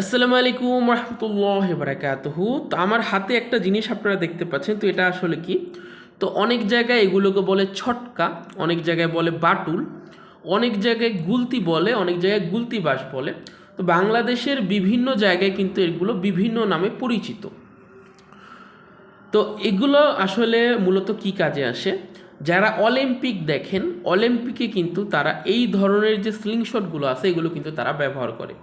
আসসালামু আলাইকুম রহমতুল্লাহ বারাকাতুহু তো আমার হাতে একটা জিনিস আপনারা দেখতে পাচ্ছেন, তো এটা আসলে কি? তো অনেক জায়গায় এগুলোকে বলে ছটকা, অনেক জায়গায় বলে বাটুল, অনেক জায়গায় গুলতি বলে, অনেক জায়গায় গুলতি বাস বলে। তো বাংলাদেশের বিভিন্ন জায়গায় কিন্তু এগুলো বিভিন্ন নামে পরিচিত। তো এগুলো আসলে মূলত কি কাজে আসে? যারা অলিম্পিক দেখেন, অলিম্পিকে কিন্তু তারা এই ধরনের যে স্লিংশটগুলো আছে, এগুলো কিন্তু তারা ব্যবহার করে।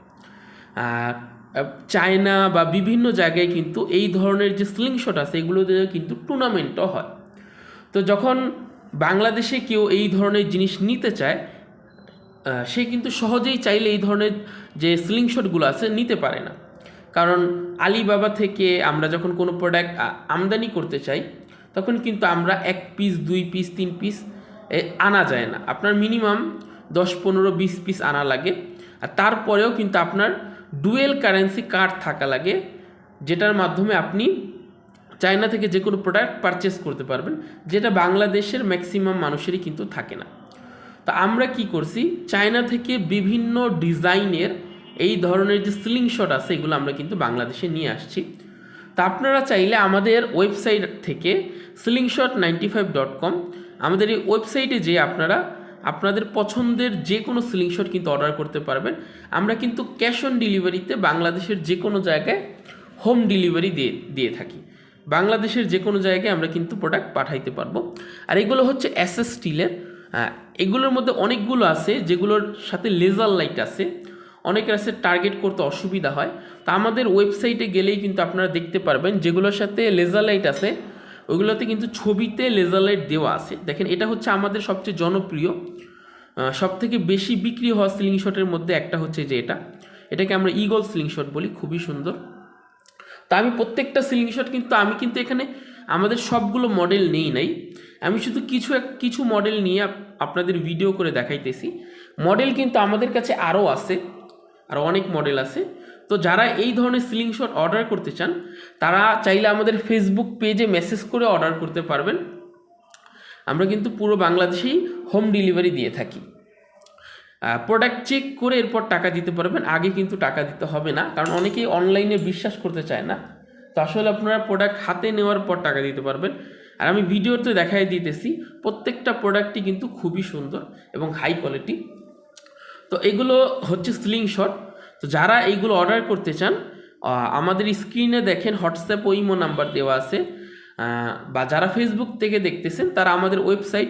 চায়না বা বিভিন্ন জায়গায় কিন্তু এই ধরনের যে স্লিংশট আছে, এগুলো দিয়ে কিন্তু টুর্নামেন্টও হয়। তো যখন বাংলাদেশে কেউ এই ধরনের জিনিস নিতে চায় সে কিন্তু সহজেই চাইলে এই ধরনের যে স্লিংশটগুলো আছে নিতে পারে না। কারণ আলিবাবা থেকে আমরা যখন কোনো প্রোডাক্ট আমদানি করতে চাই, তখন কিন্তু আমরা এক পিস দুই পিস তিন পিস আনা যায় না। আপনার মিনিমাম দশ, পনেরো, বিশ পিস আনা লাগে। আর তারপরেও কিন্তু আপনার ডুয়েল কারেন্সি কার্ড থাকা লাগে, যেটার মাধ্যমে আপনি চায়না থেকে যে কোনো প্রোডাক্ট পারচেস করতে পারবেন, যেটা বাংলাদেশের ম্যাক্সিমাম মানুষেরই কিন্তু থাকে না। তো আমরা কি করছি? চায়না থেকে বিভিন্ন ডিজাইনের এই ধরনের যে সিলিং শট আছে, এগুলো আমরা কিন্তু বাংলাদেশে নিয়ে আসছি। তা আপনারা চাইলে আমাদের ওয়েবসাইট থেকে slingshot ninety five dot com আমাদের এই ওয়েবসাইটে যেয়ে আপনারা আপনাদের পছন্দের যে কোনো সিলিং শট কিন্তু অর্ডার করতে পারবেন। আমরা কিন্তু ক্যাশ অন ডেলিভারিতে বাংলাদেশের যে কোনো জায়গায় হোম ডেলিভারি দিয়ে দিয়ে থাকি। বাংলাদেশের যে কোনো জায়গায় আমরা কিন্তু প্রোডাক্ট পাঠাইতে পারব। আর এগুলো হচ্ছে এসএস স্টিলের এগুলোর মধ্যে অনেকগুলো আছে যেগুলোর সাথে লেজার লাইট আছে। অনেকের আছে টার্গেট করতে অসুবিধা হয়। তা আমাদের ওয়েবসাইটে গেলেই কিন্তু আপনারা দেখতে পারবেন যেগুলোর সাথে লেজার লাইট আছে। ওইগুলোতে কিন্তু ছবিতে লেজার লাইট দেওয়া আছে। দেখেন, এটা হচ্ছে আমাদের সবচেয়ে জনপ্রিয়। সব থেকে বেশি বিক্রি হওয়া সিলিং শটের মধ্যে একটা হচ্ছে যে এটা। এটাকে আমরা ইগল সিলিং শট বলি, খুবই সুন্দর। তা আমি প্রত্যেকটা সিলিং শট কিন্তু, আমি কিন্তু এখানে আমাদের সবগুলো মডেল নেই নাই। আমি শুধু কিছু এক, কিছু মডেল নিয়ে আপনাদের ভিডিও করে দেখাইতেছি। মডেল কিন্তু আমাদের কাছে আরও আছে, আর অনেক মডেল আছে। তো যারা এই ধরনের সিলিং শট অর্ডার করতে চান, তারা চাইলে আমাদের ফেসবুক পেজে মেসেজ করে অর্ডার করতে পারবেন। আমরা কিন্তু পুরো বাংলাদেশেই হোম ডেলিভারি দিয়ে থাকি। প্রোডাক্ট চেক করে এরপর টাকা দিতে পারবেন। আগে কিন্তু টাকা দিতে হবে না, কারণ অনেকেই অনলাইনে বিশ্বাস করতে চায় না। তো আসলে আপনারা প্রোডাক্ট হাতে নেওয়ার পর টাকা দিতে পারবেন। আর আমি ভিডিওতে দেখাই দিতেছি, প্রত্যেকটা প্রোডাক্টই কিন্তু খুবই সুন্দর এবং হাই কোয়ালিটি তো এগুলো হচ্ছে স্লিং শট তো যারা এইগুলো অর্ডার করতে চান আমাদের স্ক্রিনে দেখেন হোয়াটসঅ্যাপ ওইমো ইমো নাম্বার দেওয়া আছে। বা যারা ফেসবুক থেকে দেখতেছেন, তারা আমাদের ওয়েবসাইট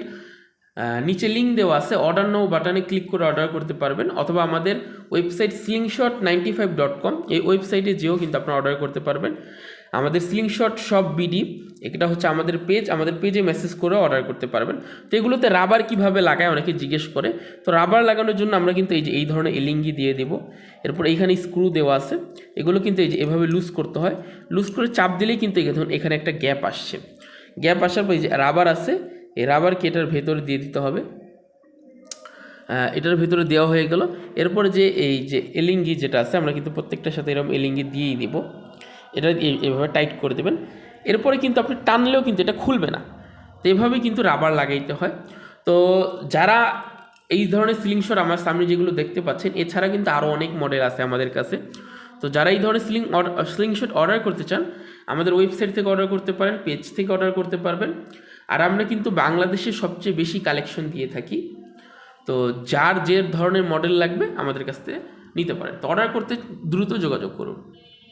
নিচে লিঙ্ক দেওয়া আছে অর্ডার নাও বাটনে ক্লিক করে অর্ডার করতে পারবেন, অথবা আমাদের website slingshot ninety five dot com এই ওয়েবসাইটে যেও কিন্তু আপনারা অর্ডার করতে পারবেন। আমাদের স্লিংশট সব বিডি এটা হচ্ছে আমাদের পেজ আমাদের পেজে মেসেজ করে অর্ডার করতে পারবেন। তো এগুলোতে রাবার কীভাবে লাগায় অনেকে জিজ্ঞেস করে। তো রাবার লাগানোর জন্য আমরা কিন্তু এই যে, এই ধরনের এলিঙ্গি দিয়ে দেবো। এরপর এইখানে স্ক্রু দেওয়া আছে। এগুলো কিন্তু এই যে, এভাবে লুজ করতে হয়। লুজ করে চাপ দিলেই কিন্তু এখানে একটা গ্যাপ আসছে। গ্যাপ আসার পর এই যে রাবার আছে এই রাবারকে এটার ভেতরে দিয়ে দিতে হবে? এটার ভেতরে দেওয়া হয়ে গেল। এরপরে যে এই যে এলিঙ্গি যেটা আছে, আমরা কিন্তু প্রত্যেকটার সাথে এরকম এলিঙ্গি দিয়েই দিব। এটা এভাবে টাইট করে দেবেন। এরপরে কিন্তু আপনি টানলেও কিন্তু এটা খুলবে না। তো এভাবেই কিন্তু রাবার লাগাইতে হয়। তো যারা এই ধরনের সিলিং শট আমার সামনে যেগুলো দেখতে পাচ্ছেন, এছাড়া কিন্তু আরও অনেক মডেল আছে আমাদের কাছে। তো যারা এই ধরনের সিলিং সিলিং শট অর্ডার করতে চান, আমাদের ওয়েবসাইট থেকে অর্ডার করতে পারেন পেজ থেকে অর্ডার করতে পারবেন। আর আমরা কিন্তু বাংলাদেশে সবচেয়ে বেশি কালেকশন দিয়ে থাকি। তো যার যে ধরনের মডেল লাগবে আমাদের কাছ থেকে নিতে পারে তো অর্ডার করতে দ্রুত যোগাযোগ করুন।